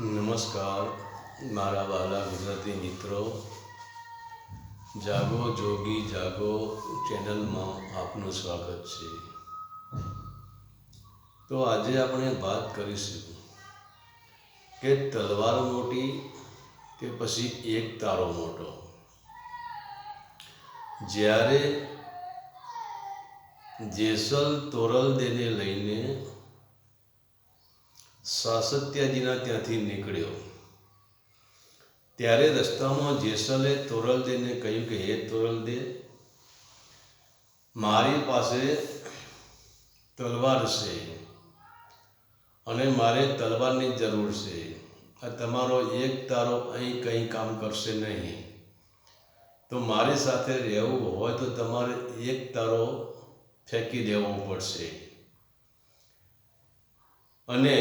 નમસ્કાર, મારા વાલા ગુજરાતી મિત્રો. જાગો, જોગી, જાગો ચેનલમાં આપનું સ્વાગત છે. તો આજે આપણે વાત કરીશું કે તલવાર મોટી કે પછી એક તારો મોટો. જ્યારે જેસલ તોરલ દેને લઈને સાસત્યાજીના ત્યાંથી નીકળ્યો. ત્યારે રસ્તામાં જેસલે તોરલદેને કહ્યું કે, હે તોરલદે, મારી પાસે તલવાર છે અને મારે તલવારની જરૂર છે. આ તમારો એક તારો અહીં કંઈ કામ કરશે નહીં. તો મારી સાથે રહેવું હોય તો તમારે એક તારો ફેંકી દેવો પડશે. અને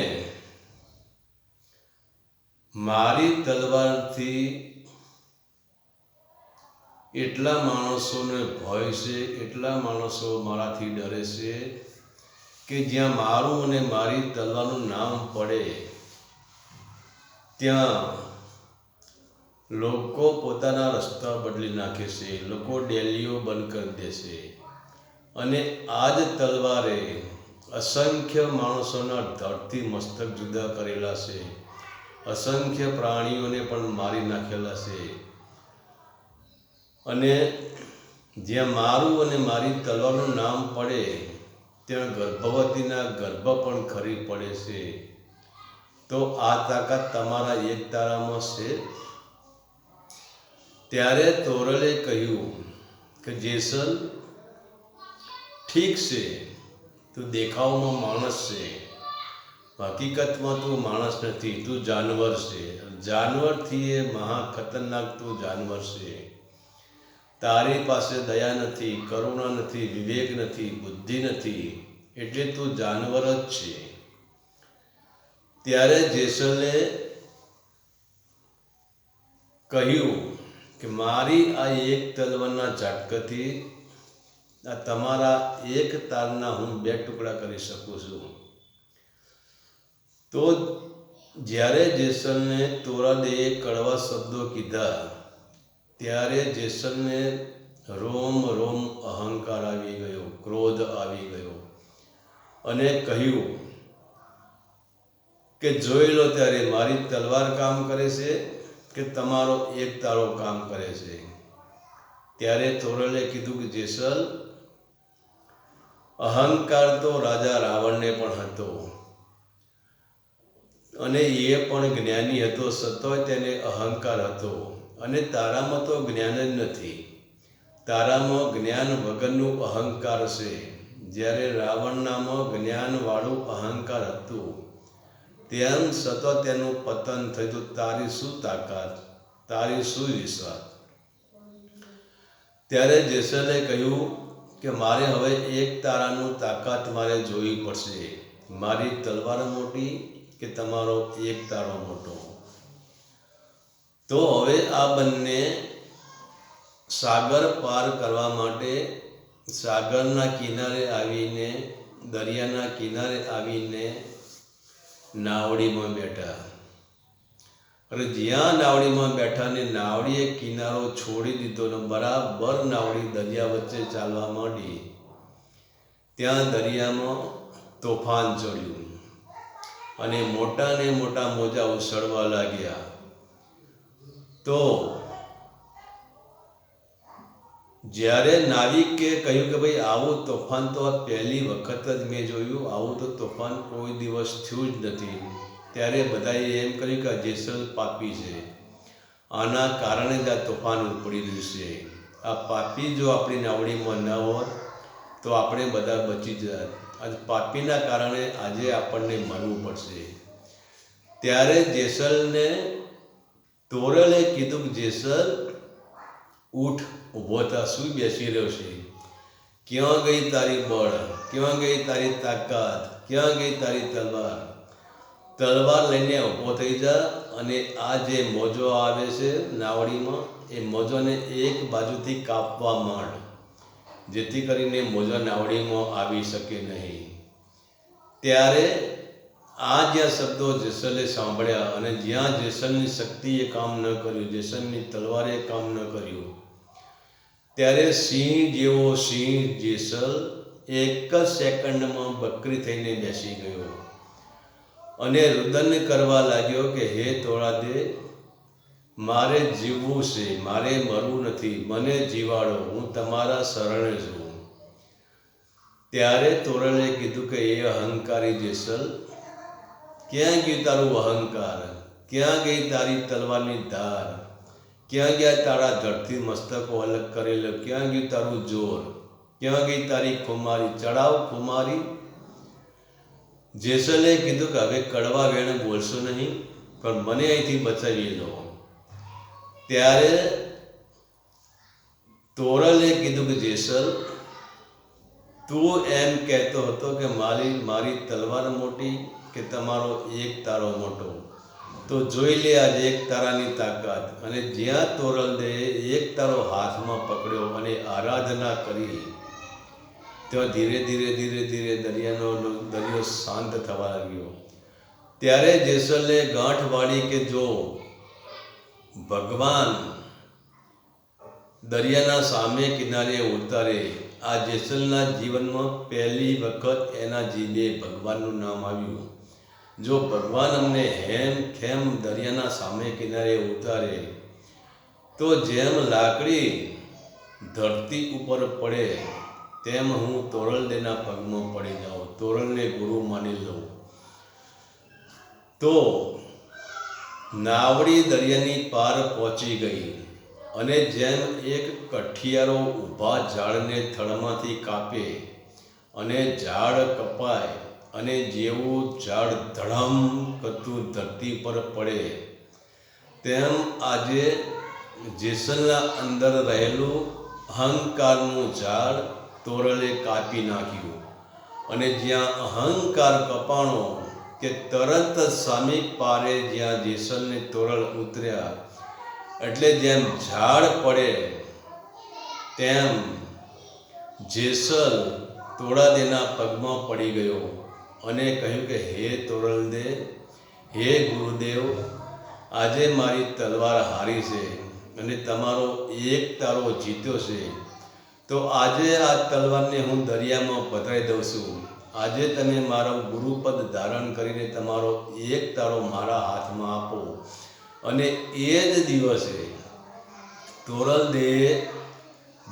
મારી તલવારથી એટલા માણસોને ભય છે, એટલા માણસો મારાથી ડરે છે કે જ્યાં મારું અને મારી તલવારનું નામ પડે, ત્યાં લોકો પોતાના રસ્તા બદલી નાખે છે, લોકો ડેલીઓ બંધ કરી દેશે અને આ જ તલવારે અસંખ્ય માણસોના ધરતી મસ્તક જુદા કરેલા છે. અસંખ્ય પ્રાણીઓને પણ મારી નાખેલા છે. અને જ્યાં મારું અને મારી તલવારનું નામ પડે, ત્યાં ગર્ભવતીના ગર્ભ પણ ખરી પડે છે. તો આ તાકાત તમારા એક તારામાં છે? ત્યારે તોરલે કહ્યું કે જેસલ, ઠીક છે. તું દેખાવમાં માણસ છે. હકીકતમાં તું માણસ નથી, તું જાનવર છે. જાનવરથી એ મહા ખતરનાક તું જાનવર છે. તારી પાસે દયા નથી, કરુણા નથી, વિવેક નથી, બુદ્ધિ નથી, એટલે તું જાનવર જ છે. ત્યારે જેસલે કહ્યું કે મારી આ એક તલવારના ઝાટકાથી આ તમારા એક તારના હું બે ટુકડા કરી શકું છું. તો જ્યારે જેસલને તોરાદેએ કડવા શબ્દો કીધા, ત્યારે જેસલને રોમ રોમ અહંકાર આવી ગયો, ક્રોધ આવી ગયો અને કહ્યું કે જોઈ લો ત્યારે મારી તલવાર કામ કરે છે કે તમારો એક તારો કામ કરે છે. ત્યારે તોરલે કીધું કે જેસલ અહંકાર તો રાજા રાવણને પણ હતો. અને એ પણ જ્ઞાની હતો, સતોય તેને અહંકાર હતો. અને તારામાં તો જ્ઞાન જ નથી. તારામાં જ્ઞાન વગરનું અહંકાર છે. જ્યારે રાવણનામાં જ્ઞાનવાળું અહંકાર હતું, તેમ સતત તેનું પતન થયું. તારી શું તાકાત? તારી શું વિશ્વાસ? ત્યારે જેસલે કહ્યું કે મારે હવે એક તારાનું તાકાત મારે જોવી પડશે. મારી તલવાર મોટી કે તમારો એક તારો મોટો? તો હવે આ બંને સાગર પાર કરવા માટે સાગરના કિનારે આવીને, દરિયાના કિનારે આવીને નાવડીમાં બેઠા. અરે જ્યાં નાવડીમાં બેઠા ને નાવડીએ કિનારો છોડી દીધો ને બરાબર નાવડી દરિયા વચ્ચે ચાલવા માંડી. ત્યાં દરિયામાં તોફાન ચડ્યું. અને મોટા ને મોટા મોજા ઉછળવા લાગ્યા. તો જ્યારે નાવિકે કહ્યું કે ભાઈ, આવું તોફાન તો આ પહેલી વખત જ મેં જોયું. આવું તો તોફાન કોઈ દિવસ થયું જ નથી. ત્યારે બધાએ એમ કર્યું કે જેસલ પાપી છે. આના કારણે જ આ તોફાન ઉપડી રહ્યું છે. આ પાપી જો આપણી નાવડીમાં ન હોત, તો આપણે બધા બચી જાત. આજ પાપીના કારણે આજે આપણને મરવું પડશે. ત્યારે જેસલને તોરલે કીધું કે, જેસલ, ઉઠ, ઊભો થા શું બેસી રહ્યો છે. ક્યાં ગઈ તારી બળ? ક્યાં ગઈ તારી તાકાત? ક્યાં ગઈ તારી તલવાર? તલવાર લઈને ઊભો થઈ જા અને આ જે મોજો આવે છે નાવડીમાં, એ મોજોને એક બાજુથી કાપવા માંડ, જેથી કરીને મોજો નાવડીમાં આવી શકે નહીં. ત્યારે આ જ્યાં શબ્દો જેસલે સાંભળ્યા અને જ્યાં જેસલની શક્તિએ કામ ન કર્યું, જેસલની તલવારે કામ ન કર્યું, ત્યારે સિંહ જેવો સિંહ જેસલ એક જ સેકન્ડમાં બકરી થઈને બેસી ગયો. અને રુદન કરવા લાગ્યો કે, હે તોળાદે મારે જીવવું છે, મારે મરવું નથી, મને જીવાડો, હું તમારા શરણે છું. ત્યારે તોરણે કીધું કે, એ અહંકારી જેસલ, ક્યાં ગયું તારું અહંકાર? ક્યાં ગઈ તારી તલવારની ધાર? ક્યાં ગયા તારા ધરતી મસ્તકો અલગ કરેલો? ક્યાં ગયું તારું જોર? ક્યાં ગઈ તારી ખુમારી? ચડાવ ખુમારી જેસલે કીધું કે હવે કડવા વેણ બોલશો નહીં, પણ મને અહીંથી બચાવી લો ત્યારે તોરલે કીધું કે જેસલ, તું એમ કહેતો હતો કે મારી મારી તલવાર મોટી કે તમારો એક તારો મોટો? તો જોઈ લે આજે એક તારાની તાકાત. અને જ્યાં તોરલ દે એક તારો હાથમાં પકડ્યો અને આરાધના કરી. ત્યાં ધીરે ધીરે ધીરે ધીરે દરિયાનો દરિયો શાંત થવા લાગ્યો. ત્યારે જેસલે ગાંઠ વાળી કે જો, ભગવાન દરિયાના સામે કિનારે ઉતારે, આ જેસલના જીવનમાં પહેલી વખત એના જીવે ભગવાનનું નામ આવ્યું. જો ભગવાન અમને હેમ ખેમ દરિયાના સામે કિનારે ઉતારે, તો જેમ લાકડી ધરતી ઉપર પડે તેમ હું તોરલદેના પગમાં પડી જાઉં તોરલને ગુરુ માની લઉં. તો નાવડી દરિયાની પાર પહોંચી ગઈ અને જેમ એક કઠિયારો ઊભા ઝાડને થડમાંથી કાપે અને ઝાડ કપાય અને જેવું ઝાડ ધડમ કરતું ધરતી પર પડે, તેમ આજે જેસલના અંદર રહેલું અહંકારનું ઝાડ તોરલે કાપી નાખ્યું. અને જ્યાં અહંકાર કપાણો કે તરત જ સામી પારે જ્યાં જેસલને તોરલ ઉતર્યા, એટલે જેમ ઝાડ પડે, તેમ જેસલ તોડાદેના પગમાં પડી ગયો અને કહ્યું કે, હે તોરલદે હે ગુરુદેવ, આજે મારી તલવાર હારી છે અને તમારો એક તારો જીત્યો છે. તો આજે આ તલવારને હું દરિયામાં પધરાઈ દઉં છું. આજે તમે મારો ગુરુપદ ધારણ કરીને તમારો એક તારો મારા હાથમાં આપો. અને એ જ દિવસે તોરલ દેહે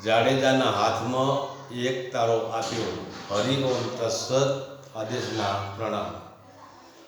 જાડેજાના હાથમાં એક તારો આપ્યો. હરિ ઓમ તત્સત આદેશના પ્રણામ.